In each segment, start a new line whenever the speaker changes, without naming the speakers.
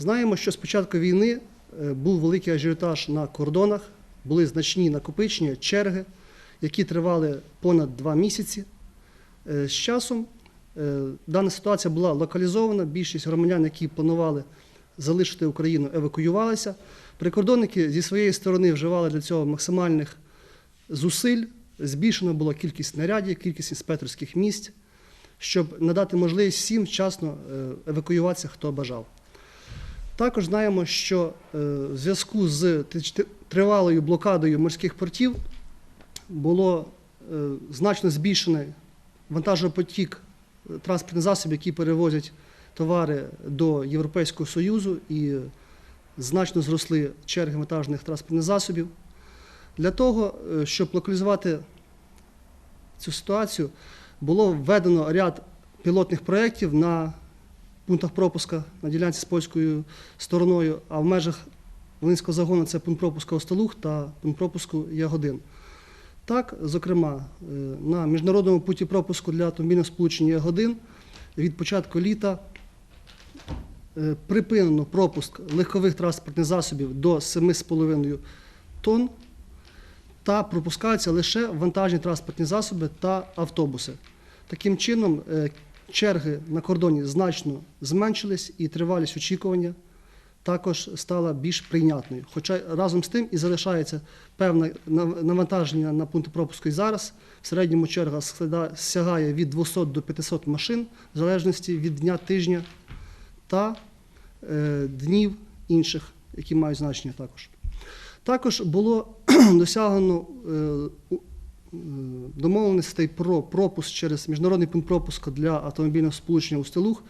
Знаємо, що з початку війни е, був великий ажіотаж на кордонах, були значні накопичення, черги, які тривали понад два місяці. Е, З часом е, дана ситуація була локалізована. Більшість громадян, які планували залишити Україну, евакуювалися. Прикордонники зі своєї сторони вживали для цього максимальних зусиль. Збільшена була кількість нарядів, кількість інспекторських місць, щоб надати можливість всім вчасно евакуюватися, хто бажав. Також знаємо, що е, в зв'язку з тривалою блокадою морських портів було е, значно збільшений вантажопотік е, транспортних засобів, які перевозять товари до Європейського Союзу, і значно зросли черги вантажних транспортних засобів. Для того, щоб локалізувати цю ситуацію, було введено ряд пілотних проєктів на пунктах пропуска на ділянці з польською стороною, а в межах Волинського загону це пункт пропуска Осталух та пункт пропуску Ягодин. Так, зокрема, е, на міжнародному путі пропуску для автомобільного сполучення Ягодин від початку літа е, припинено пропуск легкових транспортних засобів до 7,5 тонн та пропускаються лише вантажні транспортні засоби та автобуси. Таким чином, е, черги на кордоні значно зменшились і тривалість очікування також стала більш прийнятною. Хоча разом з тим і залишається певне нав- навантаження на пункти пропуску і зараз. В середньому черга сягає від 200 до 500 машин, в залежності від дня тижня та е, днів інших, які мають значення також. Також було досягнено е, домовленостей про пропуск через міжнародний пункт пропуску для автомобільного сполучення у Стилух.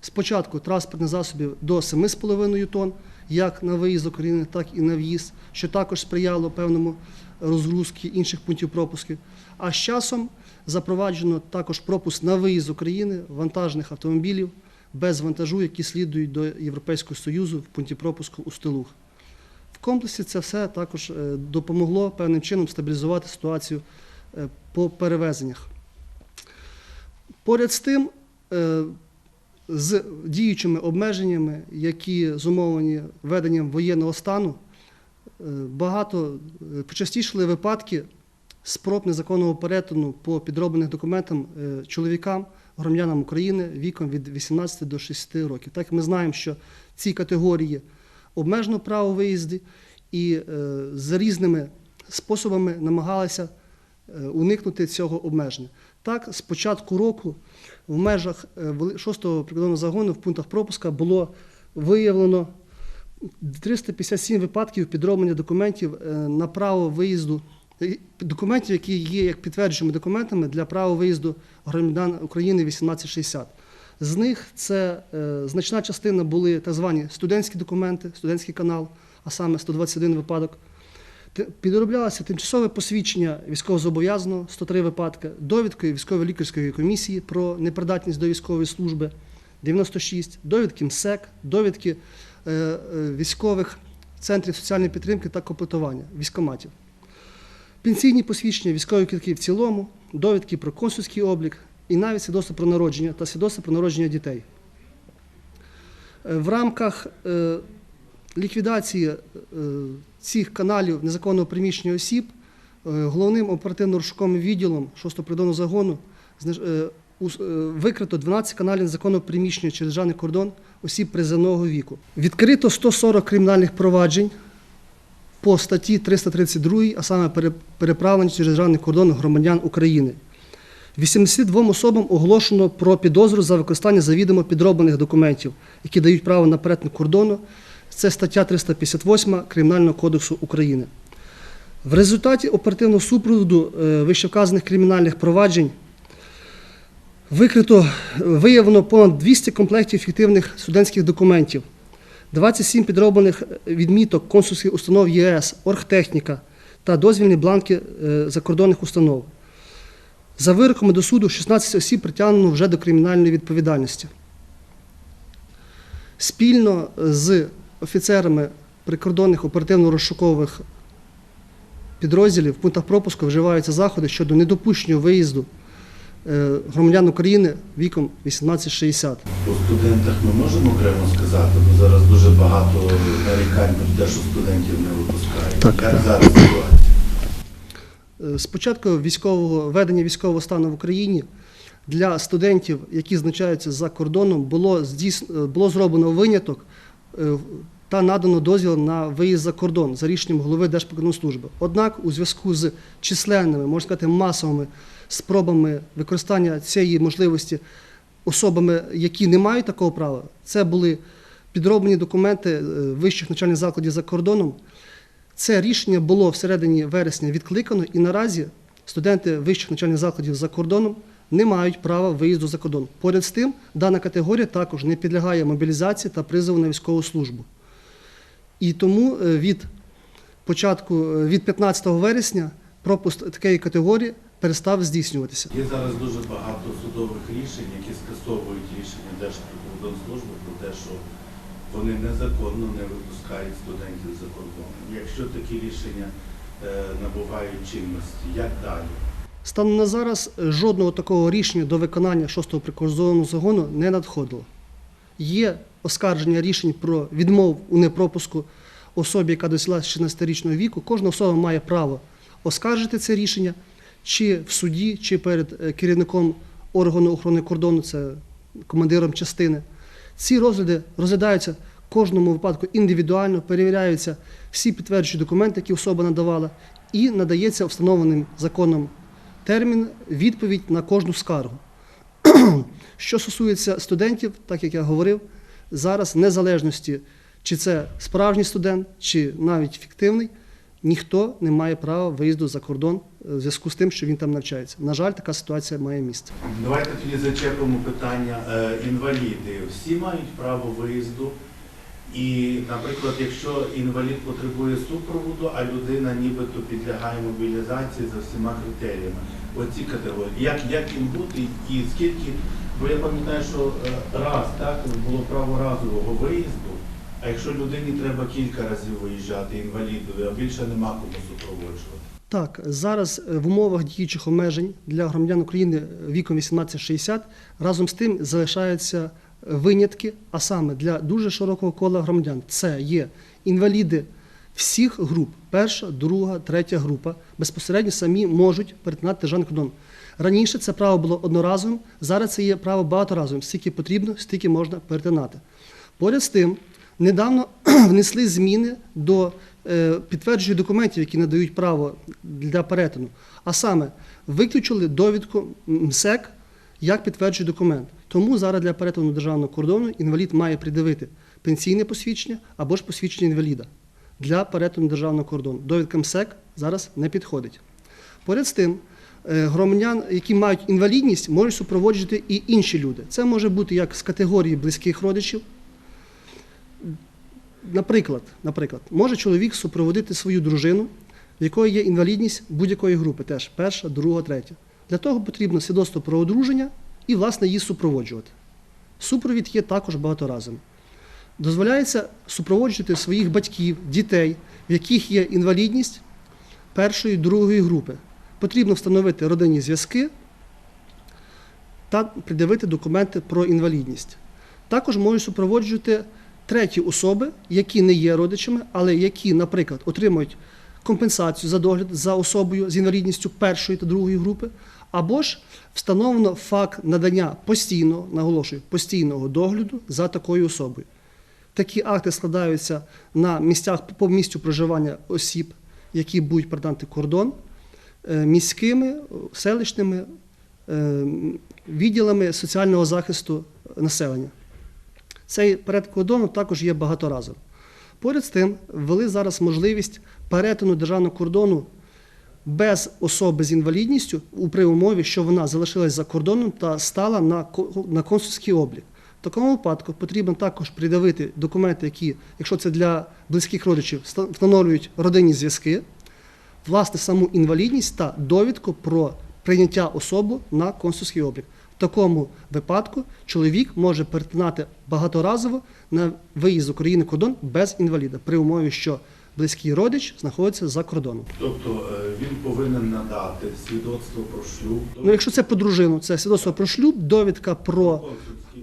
Спочатку транспортних засобів до 7,5 тонн, як на виїзд з України, так і на в'їзд, що також сприяло певному розгрузці інших пунктів пропусків. А з часом запроваджено також пропуск на виїзд з України вантажних автомобілів без вантажу, які слідують до Європейського Союзу в пункті пропуску у Стилух. В комплексі це все також е, допомогло певним чином стабілізувати ситуацію е, по перевезеннях. Поряд з тим, е, з діючими обмеженнями, які зумовлені введенням воєнного стану, е, багато е, почастішали випадки спроб незаконного перетину по підроблених документам е, чоловікам, громадянам України віком від 18 до 60 років. Так ми знаємо, що ці категорії обмежено право виїзду і е, за різними способами намагалися е, уникнути цього обмеження. Так, з початку року в межах 6-го прикордонного загону в пунктах пропуска було виявлено 357 випадків підроблення документів е, на право виїзду, е, документів, які є як підтверджуючими документами для права виїзду громадян України 1860. З них це е, значна частина були так звані студентські документи, студентський канал, а саме 121 випадок. Підроблялося тимчасове посвідчення військовозобов'язаного, 103 випадки, довідки військово лікарської комісії про непридатність до військової служби, 96, довідки МСЕК, довідки е, е, військових центрів соціальної підтримки та комплектування, військоматів. Пенсійні посвідчення військових квитків в цілому, довідки про консульський облік і навіть свідоцтво про народження та свідоцтво про народження дітей. Е, В рамках ліквідації цих каналів незаконного приміщення осіб е, головним оперативно-розшуковим відділом 6-го придонного загону е, е, викрито 12 каналів незаконного приміщення через державний кордон осіб призовного віку. Відкрито 140 кримінальних проваджень по статті 332, а саме переправлення через державний кордон громадян України. 82 особам оголошено про підозру за використання завідомо підроблених документів, які дають право на перетин кордону. Це стаття 358 Кримінального кодексу України. В результаті оперативного супроводу е, вищевказаних кримінальних проваджень викрито, виявлено понад 200 комплектів фіктивних студентських документів, 27 підроблених відміток консульських установ ЄС, оргтехніка та дозвільні бланки е, закордонних установ. За вироками до суду 16 осіб притягнено вже до кримінальної відповідальності. Спільно з офіцерами прикордонних оперативно-розшукових підрозділів в пунктах пропуску вживаються заходи щодо недопущення виїзду е, громадян України віком 18-60.
По студентах ми можемо окремо сказати, бо зараз дуже багато нарікань про те, що студентів не випускають.
Так,
Як
так.
зараз ситуація?
Е, З початку військового введення військового стану в Україні для студентів, які значаються за кордоном, було здійс... е, було зроблено виняток е, та надано дозвіл на виїзд за кордон за рішенням голови Держприкордонслужби. Однак, у зв'язку з численними, можна сказати, масовими спробами використання цієї можливості особами, які не мають такого права, це були підроблені документи е, вищих навчальних закладів за кордоном. Це рішення було всередині вересня відкликано, і наразі студенти вищих навчальних закладів за кордоном не мають права виїзду за кордон. Поряд з тим, дана категорія також не підлягає мобілізації та призову на військову службу. І тому е, від початку, е, від 15 вересня пропуск такої категорії перестав здійснюватися.
Є зараз дуже багато судових рішень, які скасовують рішення Держприкордонслужби про те, що вони незаконно не випускають студентів за кордон. Якщо такі рішення е, набувають чинності, як далі?
Станом на зараз е, жодного такого рішення до виконання 6-го прикордонного загону не надходило. Є оскарження рішень про відмову у непропуску особі, яка досягла 16-річного віку. Кожна особа має право оскаржити це рішення чи в суді, чи перед е, керівником органу охорони кордону, це командиром частини. Ці розгляди розглядаються кожному випадку індивідуально, перевіряються всі підтверджуючі документи, які особа надавала, і надається встановленим законом термін відповідь на кожну скаргу. Що стосується студентів, так як я говорив, зараз незалежності, чи це справжній студент, чи навіть фіктивний, ніхто не має права виїзду за кордон е, в зв'язку з тим, що він там навчається. На жаль, така ситуація має місце.
Давайте тоді зачепимо питання е, інваліди. Всі мають право виїзду. І, наприклад, якщо інвалід потребує супроводу, а людина нібито підлягає мобілізації за всіма критеріями, оці категорії, як, як їм бути і скільки, бо я пам'ятаю, що е, раз так було право разового виїзду, а якщо людині треба кілька разів виїжджати інвалідові, а більше нема кому супроводжувати.
Так, зараз е, в умовах діючих обмежень для громадян України віком 18-60 разом з тим залишаються винятки, а саме для дуже широкого кола громадян. Це є інваліди всіх груп, перша, друга, третя група, безпосередньо самі можуть перетинати державний кордон. Раніше це право було одноразовим, зараз це є право багаторазовим. Скільки потрібно, стільки можна перетинати. Поряд з тим, недавно внесли зміни до е, підтверджуючих документів, які надають право для перетину. А саме виключили довідку МСЕК як підтверджує документ. Тому зараз для перетину державного кордону інвалід має придивити пенсійне посвідчення або ж посвідчення інваліда для перетину державного кордону. Довідка МСЕК зараз не підходить. Поряд з тим, е, громадян, які мають інвалідність, можуть супроводжувати і інші люди. Це може бути як з категорії близьких родичів. Наприклад, наприклад, може чоловік супроводити свою дружину, в якої є інвалідність будь-якої групи, теж перша, друга, третя. Для того потрібно свідоцтво про одруження і, власне, її супроводжувати. Супровід є також багаторазовим. Дозволяється супроводжувати своїх батьків, дітей, в яких є інвалідність першої, другої групи. Потрібно встановити родинні зв'язки та придивити документи про інвалідність. Також можуть супроводжувати треті особи, які не є родичами, але які, наприклад, отримують компенсацію за догляд за особою з інвалідністю першої та другої групи, або ж встановлено факт надання постійного, наголошую, постійного догляду за такою особою. Такі акти складаються на місцях по місцю проживання осіб, які будуть перетинати кордон, е, міськими, селищними е, відділами соціального захисту населення. Цей перетин кордону також є багаторазовим. Поряд з тим, ввели зараз можливість перетину державного кордону без особи з інвалідністю при умові, що вона залишилась за кордоном та стала на, консульський облік. В такому випадку потрібно також придавити документи, які, якщо це для близьких родичів, встановлюють родинні зв'язки, власне саму інвалідність та довідку про прийняття особи на консульський облік. В такому випадку чоловік може перетинати багаторазово на виїзд з України кордон без інваліда, при умові, що близький родич знаходиться за кордоном.
Тобто е, він повинен надати свідоцтво про шлюб.
Ну, якщо це про дружину, це свідоцтво про шлюб, довідка про,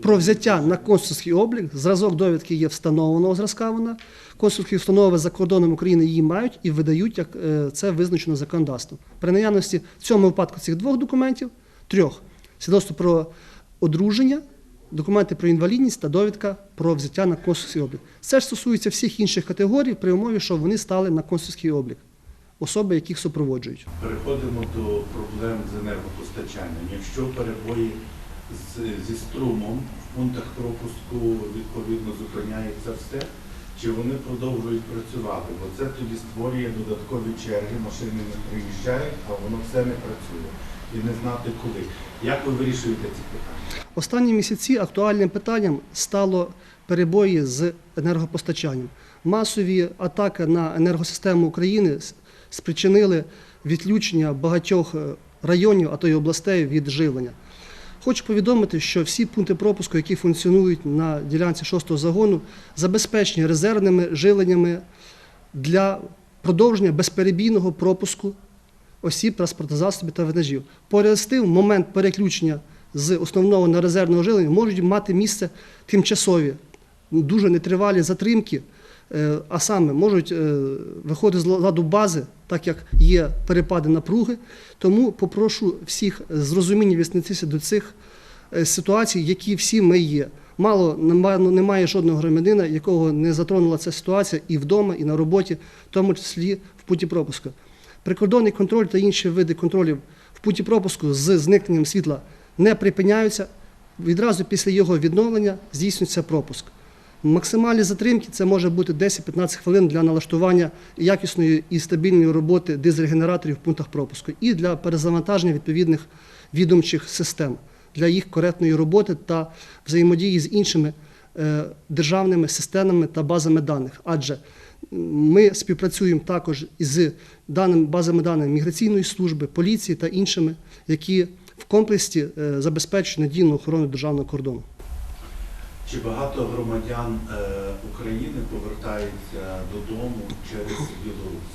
про взяття на консульський облік. Зразок довідки є встановленого зразка. Вона консульські установи за кордоном України її мають і видають, як е, це визначено законодавством. При наявності в цьому випадку цих двох документів, трьох свідоцтво про одруження, документи про інвалідність та довідка про взяття на консульський облік. Це ж стосується всіх інших категорій при умові, що вони стали на консульський облік, особи, яких супроводжують.
Переходимо до проблем з енергопостачанням. Якщо перебої з, зі струмом в пунктах пропуску відповідно зупиняється все, чи вони продовжують працювати? Бо це тоді створює додаткові черги, машини не приїжджають, а воно все не працює. І не знати коли. Як ви вирішуєте ці питання?
Останні місяці актуальним питанням стало перебої з енергопостачанням. Масові атаки на енергосистему України спричинили відключення багатьох е, районів, а то й областей від живлення. Хочу повідомити, що всі пункти пропуску, які функціонують на ділянці 6-го загону, забезпечені резервними живленнями для продовження безперебійного пропуску осіб, транспортних та вантажів. Поряд з тим, момент переключення з основного на резервне оживлення можуть мати місце тимчасові, дуже нетривалі затримки, е, а саме можуть е, виходити з ладу бази, так як є перепади напруги. Тому попрошу всіх з розумінням віднестися до цих е, ситуацій, які всі ми є. Мало немає жодного громадянина, якого не затронула ця ситуація і вдома, і на роботі, в тому числі в путі пропуску. Прикордонний контроль та інші види контролів в путі пропуску з зникненням світла не припиняються. Відразу після його відновлення здійснюється пропуск. Максимальні затримки це може бути 10-15 хвилин для налаштування якісної і стабільної роботи дизель-генераторів в пунктах пропуску і для перезавантаження відповідних відомчих систем для їх коректної роботи та взаємодії з іншими е, державними системами та базами даних. Адже ми співпрацюємо також із даними базами даних міграційної служби, поліції та іншими, які в комплексі е, забезпечують надійну охорону державного кордону.
Чи багато громадян е, України повертаються додому через Білорусь?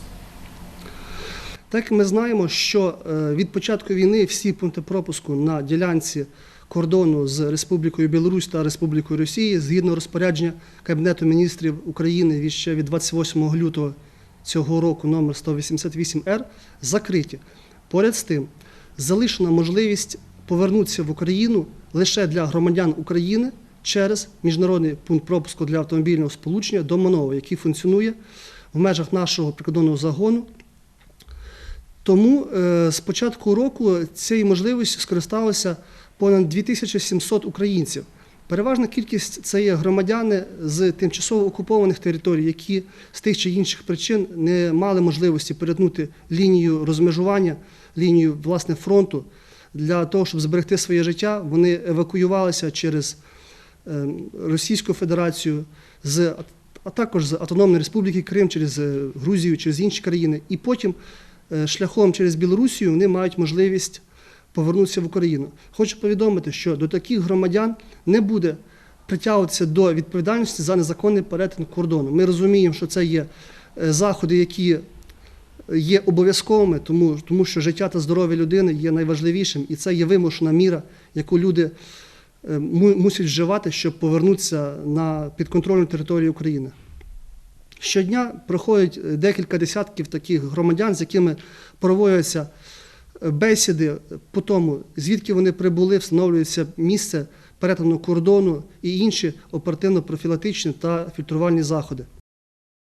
Так ми знаємо, що е, від початку війни всі пункти пропуску на ділянці кордону з Республікою Білорусь та Республікою Росії, згідно розпорядження Кабінету міністрів України від ще від 28 лютого цього року, номер 188Р, закриті. Поряд з тим, залишена можливість повернутися в Україну лише для громадян України через міжнародний пункт пропуску для автомобільного сполучення до Монова, який функціонує в межах нашого прикордонного загону тому е, з початку року цією можливістю скористалося понад 2700 українців. Переважна кількість це є громадяни з тимчасово окупованих територій, які з тих чи інших причин не мали можливості перетнути лінію розмежування, лінію власне фронту для того, щоб зберегти своє життя. Вони евакуювалися через е, Російську Федерацію, з, а також з Автономної Республіки Крим, через е, Грузію, через інші країни. І потім е, шляхом через Білорусію вони мають можливість повернутися в Україну. Хочу повідомити, що до таких громадян не буде притягуватися до відповідальності за незаконний перетин кордону. Ми розуміємо, що це є е, заходи, які є обов'язковими, тому, тому що життя та здоров'я людини є найважливішим, і це є вимушена міра, яку люди е, мусять вживати, щоб повернутися на підконтрольну територію України. Щодня проходять е, декілька десятків таких громадян, з якими проводяться е, бесіди по тому, звідки вони прибули, встановлюється місце перетину кордону і інші оперативно-профілактичні та фільтрувальні заходи.